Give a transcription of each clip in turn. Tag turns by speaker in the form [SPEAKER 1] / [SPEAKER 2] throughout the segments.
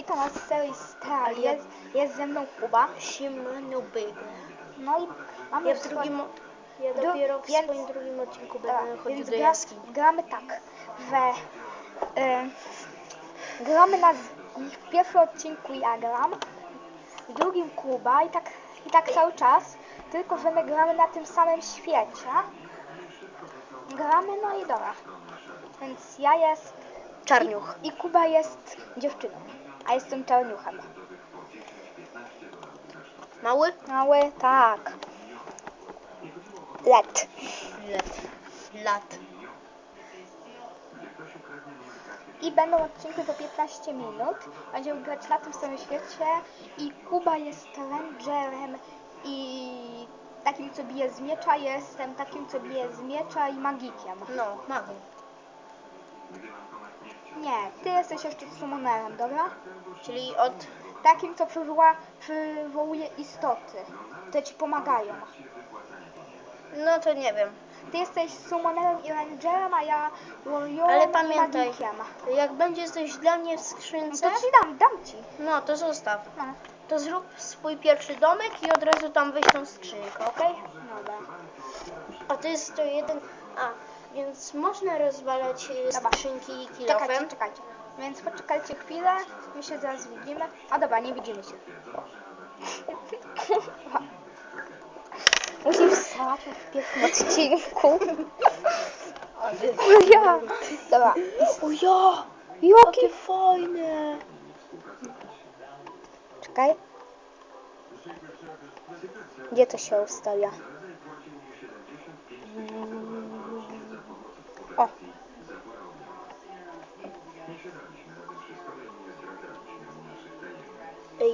[SPEAKER 1] Witam Was z serii Star. Jest, jest ze mną Kuba.
[SPEAKER 2] Siemano baby.
[SPEAKER 1] No i mamy
[SPEAKER 2] Ja w drugim, ja
[SPEAKER 1] Dru-
[SPEAKER 2] dopiero w
[SPEAKER 1] więc-
[SPEAKER 2] swoim drugim odcinku
[SPEAKER 1] Dobra,
[SPEAKER 2] będę chodził do
[SPEAKER 1] gra,
[SPEAKER 2] jaskini.
[SPEAKER 1] gramy tak. We, y, gramy na w pierwszym odcinku ja gram, w drugim Kuba i tak, i tak cały czas. Tylko, że my gramy na tym samym świecie. Gramy, no i dobra. Więc ja jest
[SPEAKER 2] Czarniuch.
[SPEAKER 1] I, I Kuba jest dziewczyną, a jestem czarniuchem.
[SPEAKER 2] Mały?
[SPEAKER 1] Mały, tak. Let.
[SPEAKER 2] Lat. Lat.
[SPEAKER 1] I będą odcinki po 15 minut. Będziemy grać na tym samym świecie. I Kuba jest rangerem i takim, co bije z miecza. Jestem takim, co bije z miecza i magikiem.
[SPEAKER 2] No, mały.
[SPEAKER 1] Nie, ty jesteś jeszcze summonerem, dobra?
[SPEAKER 2] Czyli od...
[SPEAKER 1] Takim, co przywoła, przywołuje istoty, które ci pomagają.
[SPEAKER 2] No to nie wiem.
[SPEAKER 1] Ty jesteś summonerem i rangerem, a ja warriorem
[SPEAKER 2] Ale
[SPEAKER 1] i
[SPEAKER 2] pamiętaj,
[SPEAKER 1] magikiem.
[SPEAKER 2] jak będzie coś dla mnie w
[SPEAKER 1] No
[SPEAKER 2] skrzynce,
[SPEAKER 1] to ci dam, dam ci.
[SPEAKER 2] no to zostaw.
[SPEAKER 1] No,
[SPEAKER 2] To zrób swój pierwszy domek i od razu tam weź tą skrzynkę, okej?
[SPEAKER 1] dobra.
[SPEAKER 2] A to jest to jeden... A, więc można rozwalać y,
[SPEAKER 1] Dobra.
[SPEAKER 2] skrzynki
[SPEAKER 1] Czekajcie,
[SPEAKER 2] kilofem.
[SPEAKER 1] czekajcie. Więc poczekajcie chwilę, my się zaraz widzimy. A dobra, nie widzimy się. Musisz wstać w pierwszym odcinku. O ja! Dobra.
[SPEAKER 2] O ja! Jakie fajne!
[SPEAKER 1] Czekaj. Gdzie to się ustawia? O.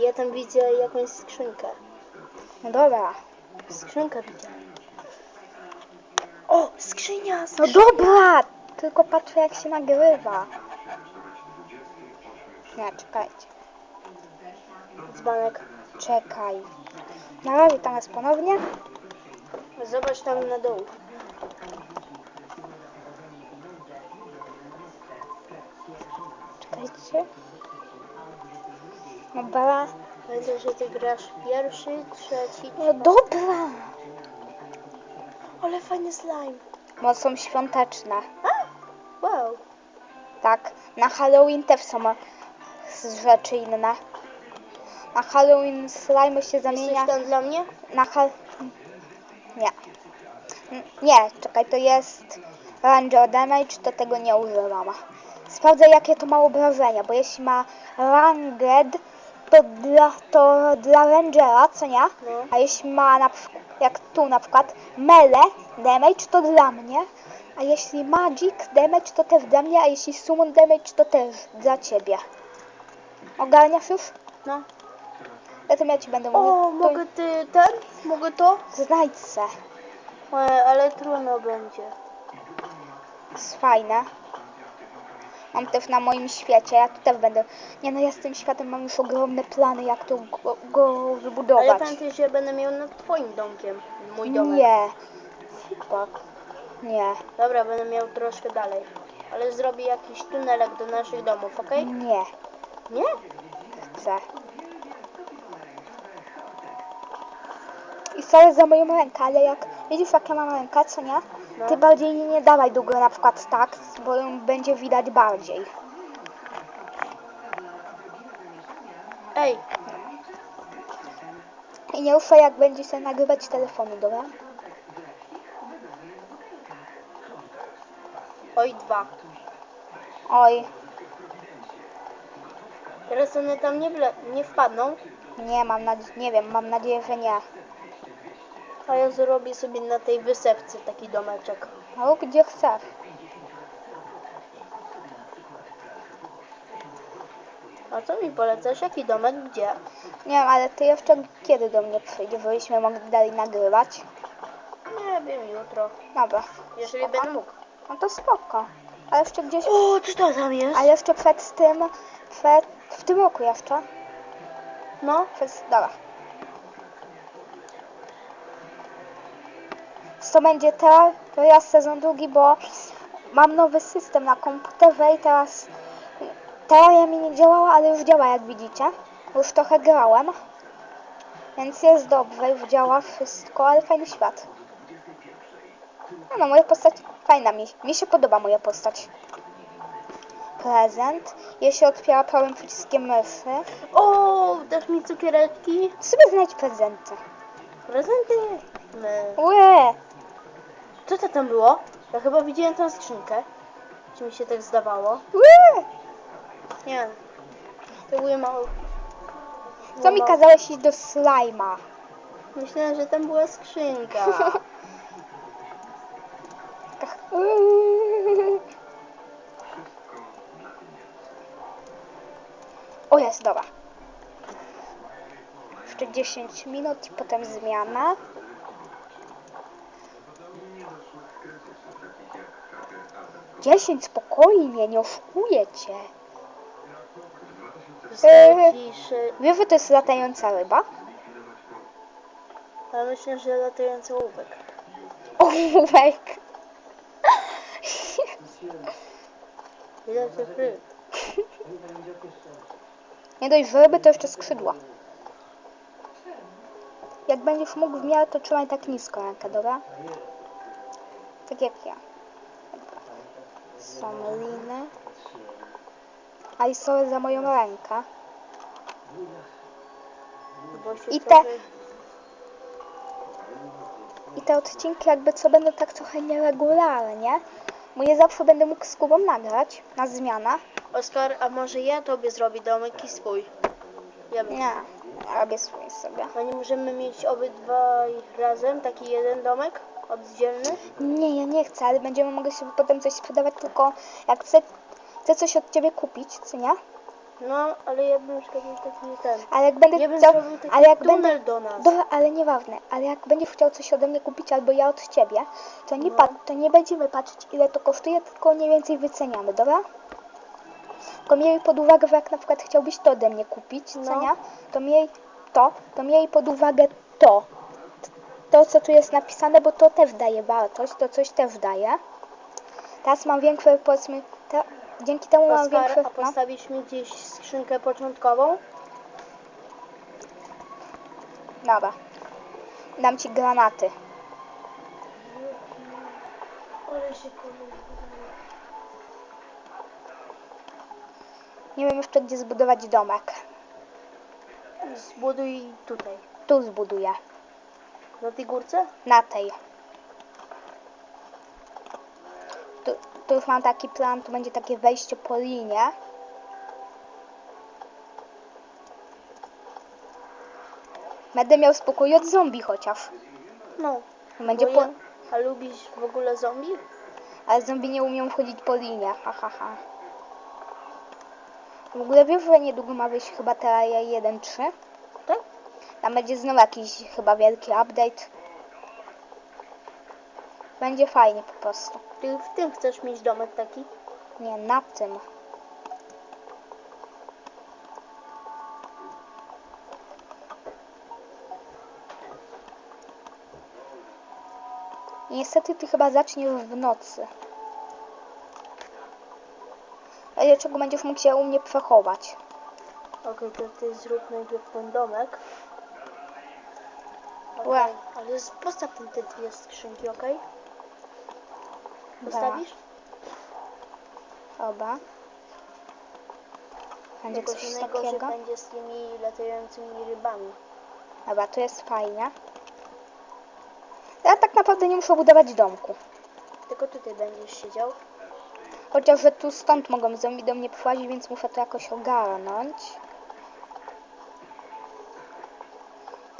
[SPEAKER 2] Ja tam widzę jakąś skrzynkę.
[SPEAKER 1] No dobra.
[SPEAKER 2] Skrzynkę widziałem. O, skrzynia!
[SPEAKER 1] No
[SPEAKER 2] skrzynia.
[SPEAKER 1] dobra! Tylko patrzę jak się nagrywa. Nie, czekajcie.
[SPEAKER 2] Dzbanek.
[SPEAKER 1] Czekaj. Na razie tam jest ponownie.
[SPEAKER 2] Zobacz tam na dół.
[SPEAKER 1] Czekajcie. Dobra.
[SPEAKER 2] Pamiętaj, że ty grasz pierwszy, trzeci.
[SPEAKER 1] No dobra.
[SPEAKER 2] Ale fajny slime.
[SPEAKER 1] Bo są świąteczne.
[SPEAKER 2] A! Wow.
[SPEAKER 1] Tak. Na Halloween też są rzeczy inne. Na Halloween slime się zamienia
[SPEAKER 2] Jesteś tam dla mnie?
[SPEAKER 1] na hal... Nie. N- Nie, czekaj, to jest Ranger Damage, to tego nie używam. Sprawdzę jakie to ma obrażenia, bo jeśli ma Ranged, to dla, to dla Rangera, co nie?
[SPEAKER 2] No.
[SPEAKER 1] A jeśli ma na przykład, jak tu na przykład Melee Damage, to dla mnie. A jeśli Magic Damage, to też dla mnie, a jeśli Summon Damage, to też dla ciebie. Ogarniasz już?
[SPEAKER 2] No.
[SPEAKER 1] Zatem ja ci będę mówił.
[SPEAKER 2] O,
[SPEAKER 1] to
[SPEAKER 2] mogę ty ten? Mogę to?
[SPEAKER 1] Znajdź se.
[SPEAKER 2] E, ale trudno będzie.
[SPEAKER 1] Jest fajne. Mam też na moim świecie, ja tu też będę. Nie no, ja z tym światem mam już ogromne plany, jak to go, go
[SPEAKER 2] Ale
[SPEAKER 1] wybudować.
[SPEAKER 2] pamiętaj, że będę miał nad twoim domkiem. Mój domek.
[SPEAKER 1] Nie. Tak. Nie.
[SPEAKER 2] Dobra, będę miał troszkę dalej. Ale zrobię jakiś tunelek do naszych domów, okej?
[SPEAKER 1] Nie.
[SPEAKER 2] Nie?
[SPEAKER 1] Chcę. I sorry za moją rękę, ale jak widzisz jak ja mam rękę, co nie? Ty bardziej nie, dawaj góry na przykład tak, bo ją będzie widać bardziej.
[SPEAKER 2] Ej,
[SPEAKER 1] I nie ufaj jak będzie się nagrywać z telefonu, dobra?
[SPEAKER 2] oj dwa.
[SPEAKER 1] Oj,
[SPEAKER 2] Teraz one tam nie, wle- nie wpadną,
[SPEAKER 1] nie mam nadzieję, nie wiem, mam nadzieję, że nie.
[SPEAKER 2] A ja zrobię sobie na tej wysepce taki domeczek.
[SPEAKER 1] No gdzie chcesz.
[SPEAKER 2] A co mi polecasz? Jaki domek? Gdzie?
[SPEAKER 1] Nie wiem, ale ty jeszcze kiedy do mnie przyjdziesz, żebyśmy mogli dalej nagrywać?
[SPEAKER 2] Nie wiem, jutro.
[SPEAKER 1] Dobra.
[SPEAKER 2] Jeżeli będę mógł.
[SPEAKER 1] No to spoko. Ale jeszcze gdzieś,
[SPEAKER 2] O, co to tam jest?
[SPEAKER 1] a jeszcze przed tym, przed, w tym roku jeszcze.
[SPEAKER 2] No,
[SPEAKER 1] Przed, dobra. Co będzie teraz, teraz sezon drugi, bo mam nowy system na komputerze i teraz teoria mi nie działała, ale już działa jak widzicie. Już trochę grałem. Więc jest dobrze, już działa wszystko, ale fajny świat. No, no moja postać fajna mi, mi się podoba moja postać. Prezent. Jeśli otwiera prawym przyciskiem myszy,
[SPEAKER 2] O, dasz mi cukiereczki?
[SPEAKER 1] sobie znajdź prezenty.
[SPEAKER 2] Prezenty? My.
[SPEAKER 1] Łe!
[SPEAKER 2] Co to tam było? Ja chyba widziałem tą skrzynkę. Czy mi się tak zdawało? Nie wiem. Próbuję mało.
[SPEAKER 1] Co mi kazałeś iść do slajma?
[SPEAKER 2] Myślałem, że tam była skrzynka.
[SPEAKER 1] O jest, dobra. Jeszcze 10 minut i potem zmiana. Dziesięć spokojnie, nie oszukuję cię.
[SPEAKER 2] Ciszy.
[SPEAKER 1] Wiesz, że to jest latająca ryba?
[SPEAKER 2] Ale myślę, że latający ołówek.
[SPEAKER 1] Ołówek. Nie dość, że ryby to jeszcze skrzydła. Jak będziesz mógł w miarę, to trzymaj tak nisko rękę, dobra? Tak jak ja. Liny. A i sorry za moją rękę. I te-. I te odcinki jakby co będą tak trochę nieregularnie. Bo nie zawsze będę mógł z Kubą nagrać na zmianę.
[SPEAKER 2] Oskar, a może ja tobie zrobię domek i swój? Ja bym.
[SPEAKER 1] Nie, robię swój sobie.
[SPEAKER 2] A nie możemy mieć obydwaj razem taki jeden domek oddzielny?
[SPEAKER 1] Nie, ja nie chcę, ale będziemy mogli sobie potem coś sprzedawać, tylko jak chcę, chcę coś od ciebie kupić, co nie?
[SPEAKER 2] No, ale ja bym zrobił taki ten.
[SPEAKER 1] Ale jak będę
[SPEAKER 2] Ja bym
[SPEAKER 1] chciał,
[SPEAKER 2] taki
[SPEAKER 1] ale jak
[SPEAKER 2] tunel
[SPEAKER 1] będę,
[SPEAKER 2] do nas.
[SPEAKER 1] dobra, ale nieważne, ale jak będziesz chciał coś ode mnie kupić albo ja od ciebie, to nie,
[SPEAKER 2] No.
[SPEAKER 1] pa, to nie będziemy patrzeć ile to kosztuje, tylko mniej więcej wyceniamy, dobra? Tylko miej pod uwagę, że jak na przykład chciałbyś to ode mnie kupić, co
[SPEAKER 2] No.
[SPEAKER 1] nie? To miej to, to miej pod uwagę to. To, co tu jest napisane, bo to też daje wartość, to coś też daje. Teraz mam większe, powiedzmy, te, dzięki temu mam większe...
[SPEAKER 2] a postawisz mi gdzieś skrzynkę początkową?
[SPEAKER 1] No, dobra. Dam ci granaty. Nie wiem jeszcze gdzie zbudować domek.
[SPEAKER 2] Zbuduj tutaj.
[SPEAKER 1] Tu zbuduję.
[SPEAKER 2] Na tej górce?
[SPEAKER 1] Na tej. Tu, tu już mam taki plan, tu będzie takie wejście po linie. Będę miał spokój od zombie chociaż.
[SPEAKER 2] No.
[SPEAKER 1] Będzie po...
[SPEAKER 2] A lubisz w ogóle zombie?
[SPEAKER 1] Ale zombie nie umieją wchodzić po linie. Ha, ha, ha. W ogóle wiesz, że niedługo ma wyjść chyba Terraria 1.3? Tam będzie znowu jakiś chyba wielki update. Będzie fajnie po prostu.
[SPEAKER 2] Ty w tym chcesz mieć domek taki?
[SPEAKER 1] Nie, na tym. Niestety ty chyba zaczniesz w nocy. A dlaczego będziesz mógł się u mnie przechować?
[SPEAKER 2] Okej, to ty zrób najpierw ten domek. Okej, ale z- postaw tam te dwie skrzynki, okej? Postawisz?
[SPEAKER 1] Dobra. Będzie
[SPEAKER 2] Tylko,
[SPEAKER 1] coś
[SPEAKER 2] że najgorzej
[SPEAKER 1] takiego.
[SPEAKER 2] będzie z tymi latającymi rybami.
[SPEAKER 1] Dobra, to jest fajnie. Ja tak naprawdę nie muszę budować domku.
[SPEAKER 2] Tylko tutaj będziesz siedział.
[SPEAKER 1] Chociaż, że tu stąd mogą zombie do mnie przyłazić, więc muszę to jakoś ogarnąć.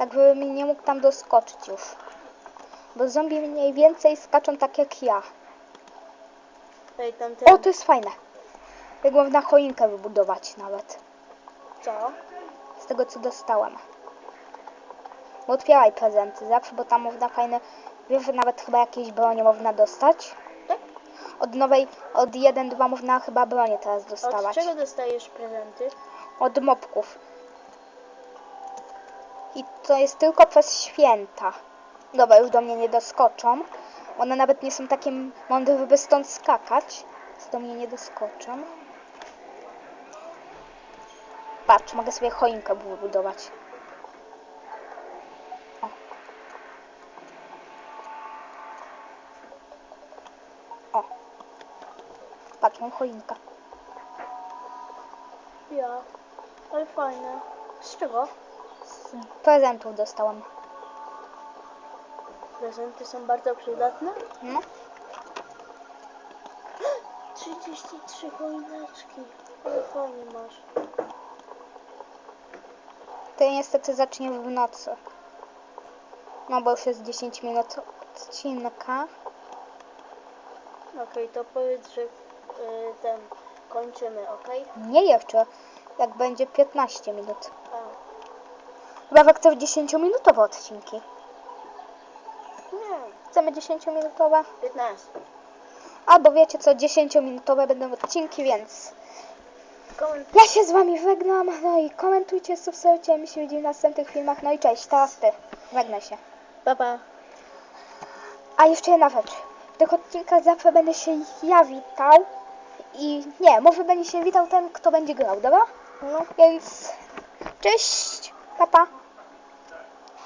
[SPEAKER 1] Tak, żeby mi nie mógł tam doskoczyć już. Bo zombie mniej więcej skaczą tak jak ja.
[SPEAKER 2] Ej, tam ten...
[SPEAKER 1] O, to jest fajne. Jak można choinkę wybudować nawet.
[SPEAKER 2] Co?
[SPEAKER 1] Z tego, co dostałem. Bo otwieraj prezenty zawsze, bo tam można fajne... Wiesz, że nawet chyba jakieś bronie można dostać?
[SPEAKER 2] Tak?
[SPEAKER 1] Od nowej, od 1-2 można chyba bronię teraz
[SPEAKER 2] Od
[SPEAKER 1] dostawać.
[SPEAKER 2] czego dostajesz prezenty?
[SPEAKER 1] Od mopków. I to jest tylko przez święta. Dobra, już do mnie nie doskoczą. One nawet nie są takie mądre, żeby stąd skakać. Więc do mnie nie doskoczą. Patrz, mogę sobie choinkę budować. O. O. Patrz, mam choinkę.
[SPEAKER 2] Ja. Ale fajne. Z czego?
[SPEAKER 1] Prezentów dostałam.
[SPEAKER 2] Prezenty są bardzo przydatne.
[SPEAKER 1] No.
[SPEAKER 2] 33 choineczki. Ale fajnie masz.
[SPEAKER 1] To niestety zacznie w nocy. No bo już jest 10 minut odcinka.
[SPEAKER 2] Okej, to powiedz, że y, ten kończymy, okej?
[SPEAKER 1] Nie jeszcze. Jak będzie 15 minut. Chyba jak chcesz 10-minutowe odcinki.
[SPEAKER 2] nie,
[SPEAKER 1] Chcemy 10-minutowe?
[SPEAKER 2] 15.
[SPEAKER 1] Albo wiecie co, 10-minutowe będą odcinki, więc
[SPEAKER 2] Koment
[SPEAKER 1] ja się z wami żegnam. No i komentujcie, subskrybujcie, my się widzimy w następnych filmach. No i cześć, teraz ty. Żegnaj się.
[SPEAKER 2] pa, pa.
[SPEAKER 1] A jeszcze jedna rzecz. W tych odcinkach zawsze będę się ja witał. I nie, może będzie się witał ten, kto będzie grał, dobra? No. Więc cześć, papa.